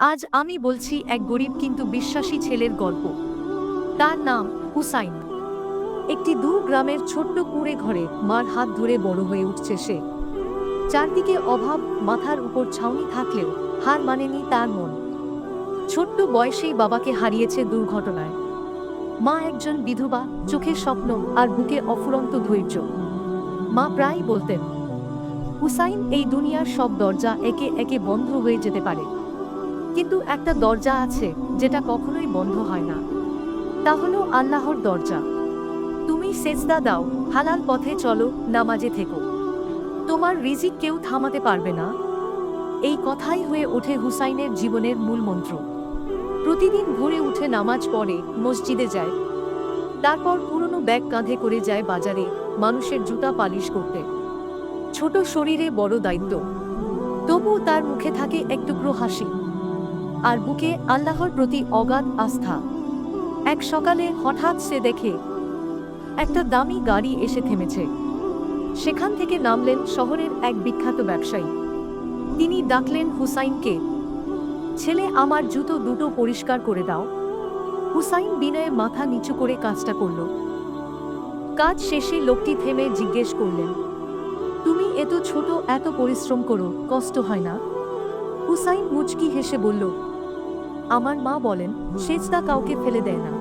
আজ আমি বলছি এক গরিব কিন্তু বিশ্বাসী ছেলের গল্প। তার নাম হুসাইন। একটি দূর গ্রামের ছোট্ট কুঁড়ে ঘরে মার হাত ধরে বড় হয়ে উঠছে সে। চারদিকে অভাব, মাথার উপর ছাউনি থাকলেও হার মানেনি তার মন। ছোট্ট বয়সেই বাবাকে হারিয়েছে দুর্ঘটনায়। মা একজন বিধবা চোখের স্বপ্ন আর বুকে অফুরন্ত ধৈর্য। মা প্রায়ই বলতেন, হুসাইন, এই দুনিয়ার সব দরজা একে একে বন্ধ হয়ে যেতে পারে। কিন্তু একটা দরজা আছে যেটা কখনোই বন্ধ হয় না। তা হলো আল্লাহর দরজা। তুমি সেজদা দাও, হালাল পথে চলো, নামাজে থেকো। তোমার রিজিক কেউ থামাতে পারবে না। এই কথাই হয়ে ওঠে হুসাইনের জীবনের মূল মন্ত্র। প্রতিদিন ভোরে উঠে নামাজ পড়ে, মসজিদে যায়। তারপর পুরনো ব্যাগ কাঁধে করে যায় বাজারে, মানুষের জুতা পালিশ করতে। ছোট শরীরে বড় দায়িত্ব। তবুও তার মুখে থাকে এক টুকরো হাসি। আর বুকে আল্লাহর প্রতি অগাধ আস্থা। এক সকালে হঠাৎ সে দেখে, একটা দামি গাড়ি এসে থেমেছে। সেখান থেকে নামলেন শহরের এক বিখ্যাত ব্যবসায়ী। তিনি ডাকলেন, হুসাইনকে, ছেলে আমার জুতো দুটো পরিষ্কার করে দাও। হুসাইন বিনয়ে মাথা নিচু করে কাজটা করল। কাজ শেষে লোকটি থেমে জিজ্ঞেস করলেন, তুমি এত ছোট, এত পরিশ্রম করো, কষ্ট হয় না? হুসাইন মুচকি হেসে বলল আমার মা বলেন, সেজদা কাউকে ফেলে দেয় না।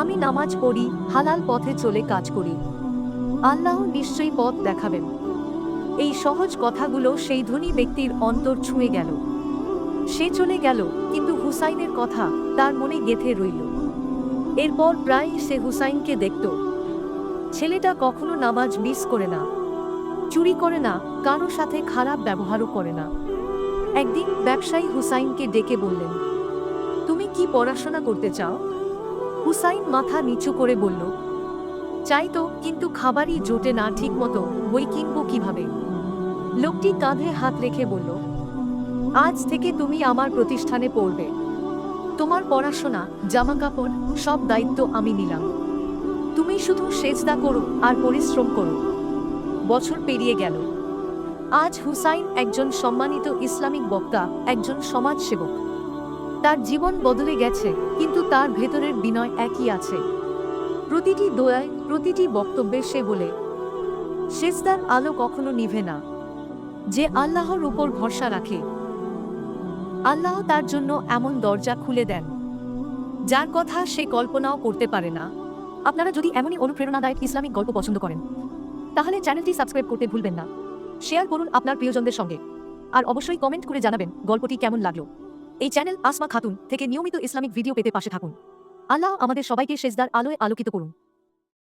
আমি নামাজ পড়ি, হালাল পথে চলে কাজ করি। আল্লাহ নিশ্চয়ই পথ দেখাবেন। এই সহজ কথাগুলো সেই ধনী ব্যক্তির অন্তর ছুঁয়ে গেল। সে চলে গেল, কিন্তু হুসাইনের কথা তার মনে গেথে রইল। এরপর প্রায় সে হুসাইনকে দেখত। ছেলেটা কখনো নামাজ মিস করে না, চুরি করে না, কারও সাথে খারাপ ব্যবহারও করে না। একদিন ব্যবসায়ী হুসাইনকে ডেকে বললেন তুমি কি পড়াশোনা করতে চাও? হুসাইন মাথা নিচু করে বলল, চাই তো, কিন্তু খাবারই জোটে না ঠিক মতো বই কিনবো কীভাবে? লোকটি কাঁধে হাত রেখে বলল, আজ থেকে তুমি আমার প্রতিষ্ঠানে পড়বে। তোমার পড়াশোনা জামা কাপড় সব দায়িত্ব আমি নিলাম। তুমি শুধু সেজদা করো আর পরিশ্রম করো। বছর পেরিয়ে গেল। আজ হুসাইন একজন সম্মানিত ইসলামিক বক্তা, একজন সমাজসেবক। তার জীবন বদলে গেছে, কিন্তু তার ভেতরের বিনয় একই আছে। প্রতিটি দোয়ায়, প্রতিটি বক্তব্যে সে বলে সেজদার আলো কখনো নিভে না। যে আল্লাহর উপর ভরসা রাখে, আল্লাহ তার জন্য এমন দরজা খুলে দেন। যার কথা সে কল্পনাও করতে পারে না। আপনারা যদি এমনই অনুপ্রেরণাদায়ক ইসলামিক গল্প পছন্দ করেন, তাহলে চ্যানেলটি সাবস্ক্রাইব করতে ভুলবেন না। শেয়ার করুন আপনার প্রিয়জনদের সঙ্গে। আর অবশ্যই কমেন্ট করে জানাবেন গল্পটি কেমন লাগল। এই চ্যানেল আসমা খাতুন থেকে নিয়মিত ইসলামিক ভিডিও পেতে পাশে থাকুন। আল্লাহ আমাদের সবাইকে সেজদার আলোয় আলোকিত করুন।